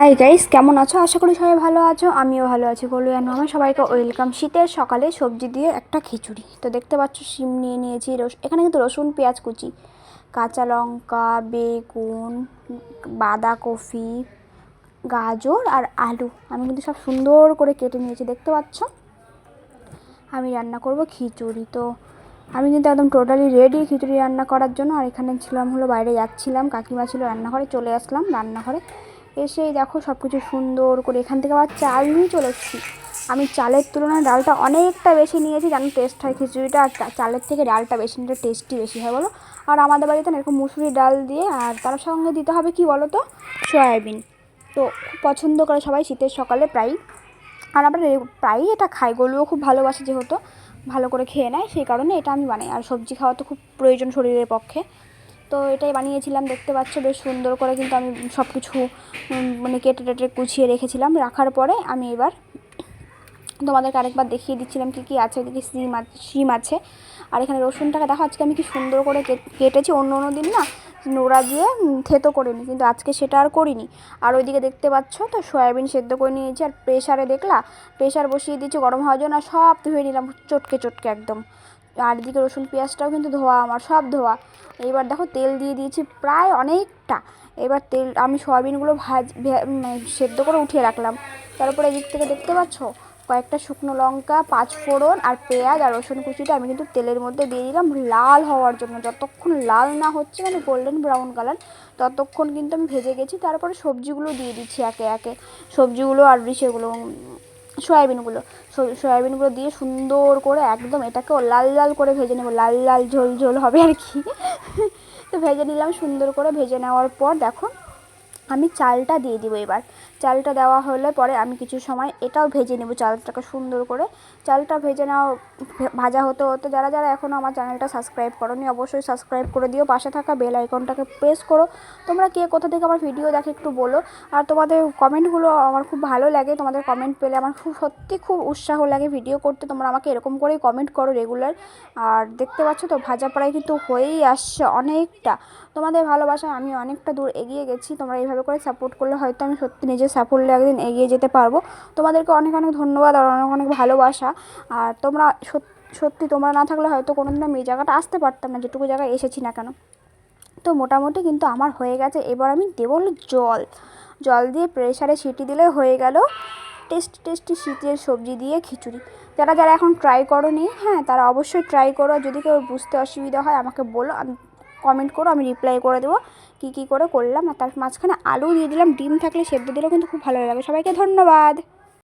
Hi guys কেমন আছো? আশা করি সবাই ভালো আছো। আমিও ভালো আছি বলো জানো আমার সবাইকে ওয়েলকাম শীতের সকালে সবজি দিয়ে একটা খিচুড়ি। তো দেখতে পাচ্ছ, শিম নিয়ে নিয়েছি এখানে কিন্তু রসুন, পেঁয়াজ কুচি। কাঁচা লঙ্কা, বেগুন, বাঁধাকপি, গাজর আর আলু। আমি কিন্তু সব সুন্দর করে কেটে নিয়েছি, দেখতে পাচ্ছ? আমি রান্না করব খিচুড়ি। তো আমি কিন্তু একদম টোটালি রেডি খিচুড়ি রান্না করার জন্য। আর এখানে ছিলাম হলো, বাইরে যাচ্ছিলাম। কাকিমা ছিল রান্নাঘরে, চলে আসলাম রান্নাঘরে। এসেই দেখো সব কিছু সুন্দর করে। এখান থেকে আবার চাল নিয়ে চলে এসেছি। আমি চালের তুলনায় ডালটা অনেকটা বেশি নিয়েছি যেন টেস্ট হয় খিচুড়িটা, আর চালের থেকে ডালটা বেশি নিলে টেস্টি বেশি হয় বলো। আর আমাদের বাড়িতে না এরকম মুসুরি ডাল দিয়ে, আর তার সঙ্গে দিতে হবে কি বলো তো? সয়াবিন। তো খুব পছন্দ করে সবাই শীতের সকালে প্রায় আর আমরা প্রায়ই এটা খাই। গলুও খুব ভালোবাসে যেহেতু, ভালো করে খেয়ে নেয়, সেই কারণে এটা আমি বানাই। আর সবজি খাওয়া তো খুব প্রয়োজন শরীরের পক্ষে। তো এটাই বানিয়েছিলাম, দেখতে পাচ্ছ বেশ সুন্দর করে কিন্তু আমি সব কিছু মানে কেটে টেটে গুছিয়ে রেখেছিলাম। রাখার পরে আমি এবার তোমাদেরকে আরেকবার দেখিয়ে দিচ্ছিলাম কী কী আছে ওদিকে সিম আছে শিম আছে। আর এখানে রসুনটাকে দেখো আজকে আমি কি সুন্দর করে কেট- কেটেছি, অন্য অন্য দিন না নোড়া দিয়ে থেতো করে নিই কিন্তু আজকে সেটা আর করিনি। আর ওইদিকে দেখতে পাচ্ছ তো সয়াবিন সেদ্ধ করে নিয়েছি, আর প্রেশারে দেখলা প্রেশার বসিয়ে দিয়েছি, গরম হওয়ার জন্য, আর সব ধুয়ে নিলাম, চটকে চটকে একদম। আর এদিকে রসুন, পেঁয়াজটাও কিন্তু ধোয়া, আমার সব ধোয়া। এবার দেখো তেল দিয়ে দিয়েছি প্রায় অনেকটা। এবার তেল, আমি সয়াবিনগুলো ভাজ সেদ্ধ করে উঠিয়ে রাখলাম। তারপরে এদিক থেকে দেখতে পাচ্ছ? কয়েকটা শুকনো লঙ্কা, পাঁচ ফোড়ন আর পেঁয়াজ আর রসুন কুচিটা আমি কিন্তু তেলের মধ্যে দিয়ে দিলাম লাল হওয়ার জন্য। যতক্ষণ লাল না হচ্ছে মানে গোল্ডেন ব্রাউন কালার ততক্ষণ কিন্তু আমি ভেজে গেছি। তারপরে সবজিগুলো দিয়ে দিচ্ছি একে একে। সবজিগুলো আর সেগুলো সয়াবিনগুলো সয়াবিনগুলো দিয়ে সুন্দর করে একদম এটাকেও লাল লাল করে ভেজে নেব, লাল লাল ঝোল ঝোল হবে আর কি। তো ভেজে নিলাম সুন্দর করে, ভেজে নেওয়ার পর দেখো আমি চালটা দিয়ে দিব এবার। চালটা দেওয়া হলে পরে আমি কিছু সময় এটাও ভেজে নেব চালটাকে সুন্দর করে। চালটা ভেজে নেওয়া, ভাজা হতে হতে যারা যারা এখনও আমার চ্যানেলটা সাবস্ক্রাইব করোনি অবশ্যই সাবস্ক্রাইব করে দিও। পাশে থাকা বেল আইকনটাকে প্রেস করো। তোমরা কে কোথা থেকে আমার ভিডিও দেখে একটু বলো। আর তোমাদের কমেন্টগুলো আমার খুব ভালো লাগে। তোমাদের কমেন্ট পেলে আমার খুব সত্যি খুব উৎসাহ লাগে ভিডিও করতে। তোমরা আমাকে এরকম করেই কমেন্ট করো রেগুলার। আর দেখতে পাচ্ছ তো, ভাজা প্রায় কিন্তু হয়েই আসছে অনেকটা। তোমাদের ভালোবাসায় আমি অনেকটা দূর এগিয়ে গেছি। তোমরা এইভাবে করে সাপোর্ট করলে হয়তো আমি সত্যি নিজের সাফল্যে একদিন এগিয়ে যেতে পারব। তোমাদেরকে অনেক অনেক ধন্যবাদ আর অনেক অনেক ভালোবাসা। আর তোমরা সত- সত্যি তোমরা না থাকলে হয়তো কোনো দিন আমি এই জায়গাটা আসতে পারতাম না, যেটুকু জায়গায় এসেছি না কেন। তো মোটামুটি কিন্তু আমার হয়ে গেছে। এবার আমি দেবো হলো জল। জল দিয়ে প্রেশারে সিটি দিলে হয়ে গেল টেস্টি টেস্টি শীতের সবজি দিয়ে খিচুড়ি। যারা যারা এখন ট্রাই করোনি হ্যাঁ তারা অবশ্যই ট্রাই করো। যদি কেউ বুঝতে অসুবিধা হয়, আমাকে বলো। আমি কমেন্ট করো, আমি রিপ্লাই করে দেবো। কী কী করে করলাম, আর তার মাঝখানে আলু দিয়ে দিলাম। ডিম থাকলে সেদ্ধ দিলেও কিন্তু খুব ভালো লাগে। সবাইকে ধন্যবাদ।